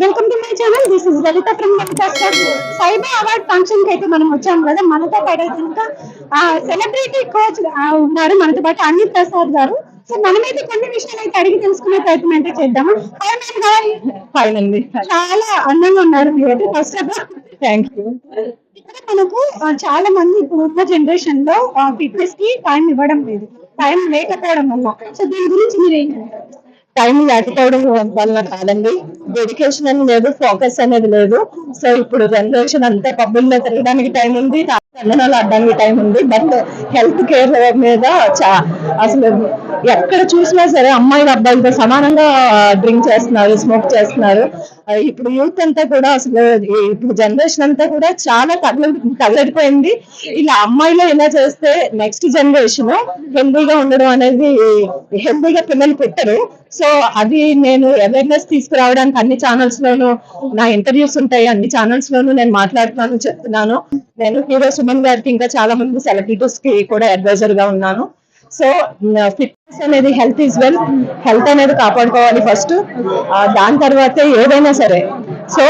Welcome to my channel this is Lalitha from Lalitha సైబా award ఫంక్షన్కి అయితే మనం వచ్చాం కదా. మనతో పాటు అయితే ఇంకా సెలబ్రిటీ కోచ్ ఉన్నారు మనతో పాటు అనిల్ ప్రసాద్ గారు. సో మనమైతే కొన్ని విషయాలు అయితే అడిగి తెలుసుకునే ప్రయత్నం అయితే చేద్దాము. ఫైన్ అండి చాలా అందంగా ఉన్నారు మీరైతే first of all thank you ఇక్కడ మనకు చాలా మంది ఇప్పుడు ఉన్న జనరేషన్లో ఫిట్నెస్కి టైం ఇవ్వడం లేదు. టైం లేకపోవడం వల్ల. సో దీని గురించి మీరు ఏం చెప్తారు? టైం లేకపోవడం వల్ల కాదండి. డెడికేషన్ అని లేదు ఫోకస్ అనేది లేదు. సో ఇప్పుడు జనరేషన్ అంతా పబ్బుల్లో తిరగడానికి టైం ఉంది చందనాలు ఆడడానికి టైం ఉంది. బట్ హెల్త్ కేర్ మీద చా- అసలు ఎక్కడ చూసినా సరే అమ్మాయిలు అబ్బాయిలతో సమానంగా డ్రింక్ చేస్తున్నారు స్మోక్ చేస్తున్నారు. ఇప్పుడు యూత్ అంతా కూడా అసలు ఇప్పుడు జనరేషన్ అంతా కూడా చాలా తగల తగలడిపోయింది ఇలా అమ్మాయిలో ఇలా చేస్తే నెక్స్ట్ జనరేషన్ హెల్దీగా ఉండడం అనేది హెల్దీగా పిల్లలు పెట్టరు. సో అది నేను అవేర్నెస్ తీసుకురావడానికి అన్ని ఛానల్స్ లోను నా ఇంటర్వ్యూస్ ఉంటాయి అన్ని ఛానల్స్ లోను నేను మాట్లాడుతున్నాను చెప్తున్నాను. నేను హీరో సుమన్ గారికి ఇంకా చాలా మంది సెలబ్రిటీస్కి కూడా అడ్వైజర్గా ఉన్నాను. సో ఫిట్నెస్ అనేది హెల్త్ ఈజ్ వెల్ హెల్త్ అనేది కాపాడుకోవాలి ఫస్ట్ దాని తర్వాతే ఏదైనా సరే సో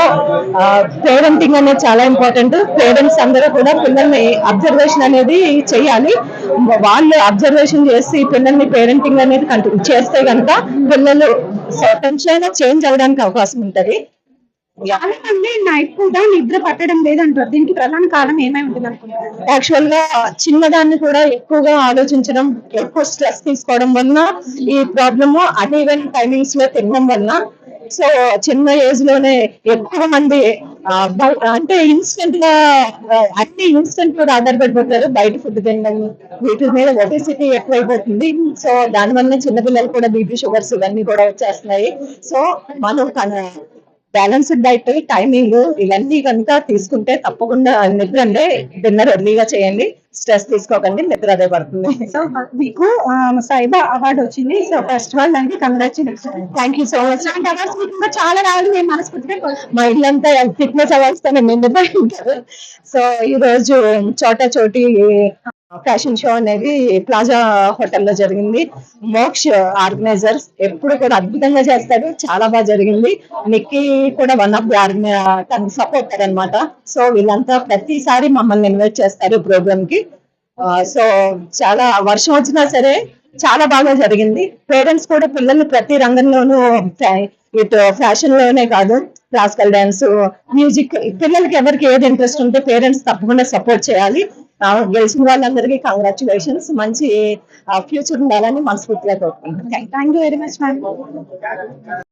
పేరెంటింగ్ uh, అనేది చాలా ఇంపార్టెంట్ పేరెంట్స్ అందరూ కూడా పిల్లల్ని అబ్జర్వేషన్ అనేది చేయాలి. వాళ్ళు అబ్జర్వేషన్ చేసి పిల్లల్ని పేరెంటింగ్ అనేది కంటిన్యూ చేస్తే కనుక పిల్లలు కొంచెం చేంజ్ అవడానికి అవకాశం ఉంటుంది. చాలా మంది నైట్ పూట నిద్ర పట్టడం లేదంటారు దీనికి ప్రధాన కారణం ఏమై ఉంటుంది అనుకుంటారు యాక్చువల్గా చిన్నదాన్ని కూడా ఎక్కువగా ఆలోచించడం ఎక్కువ స్ట్రెస్ తీసుకోవడం వలన ఈ ప్రాబ్లమ్ అన్ఈవెన్ టైమింగ్స్లో తినడం వలన. సో చిన్న ఏజ్లోనే ఎక్కువ మంది అంటే ఇన్స్టెంట్గా అన్ని ఇన్స్టెంట్ మీద ఆధారపడిపోతారు బయట ఫుడ్ తినడం వీటి మీద ఒబేసిటీ ఎక్కువైపోతుంది. సో దాని వల్ల చిన్నపిల్లలు కూడా బీపీ షుగర్స్ ఇవన్నీ కూడా వచ్చేస్తున్నాయి. సో మనం బ్యాలెన్స్డ్ డైట్ టైమింగ్ ఇవన్నీ కనుక తీసుకుంటే తప్పకుండా నిద్ర అంటే డిన్నర్ ఎర్లీగా చేయండి. స్ట్రెస్ తీసుకోకండి నిద్ర అదే పడుతుంది. సో మీకు సైబా అవార్డు వచ్చింది. సో ఫస్ట్ ఆల్ దానికి congratulation thank you so much. ఇలాంటి అవార్డ్స్ మీకు చాలా రావాలి మేము మనస్ఫూర్తిగా. మా ఇల్లంతా ఫిట్నెస్ అవార్డ్స్ తోనే నిండిపోయి సో ఈ రోజు చోటా చోటి ఫ్యాషన్ షో అనేది ప్లాజా హోటల్లో జరిగింది. మోక్ష ఆర్గనైజర్స్ ఎప్పుడు కూడా అద్భుతంగా చేస్తాడు. చాలా బాగా జరిగింది. నిక్కి కూడా వన్ ఆఫ్ ది ఆర్గనై తనకు సపోర్టర్ అనమాట సో వీళ్ళంతా ప్రతిసారి మమ్మల్ని ఇన్వైట్ చేస్తారు ప్రోగ్రామ్కి. Uh, సో చాలా వర్షం వచ్చినా సరే చాలా బాగా జరిగింది. పేరెంట్స్ కూడా పిల్లలు ప్రతి రంగంలోనూ ఇటు ఫ్యాషన్లోనే కాదు క్లాసికల్ డాన్స్ మ్యూజిక్ పిల్లలకి ఎవరికి ఏది ఇంట్రెస్ట్ ఉంటే పేరెంట్స్ తప్పకుండా సపోర్ట్ చేయాలి. గెలిచిన వాళ్ళందరికీ కంగ్రాచులేషన్స్ మంచి ఫ్యూచర్ ఉండాలని మనస్ఫూర్తిగా కోరుకుంటున్నాను. Thank you very much ma'am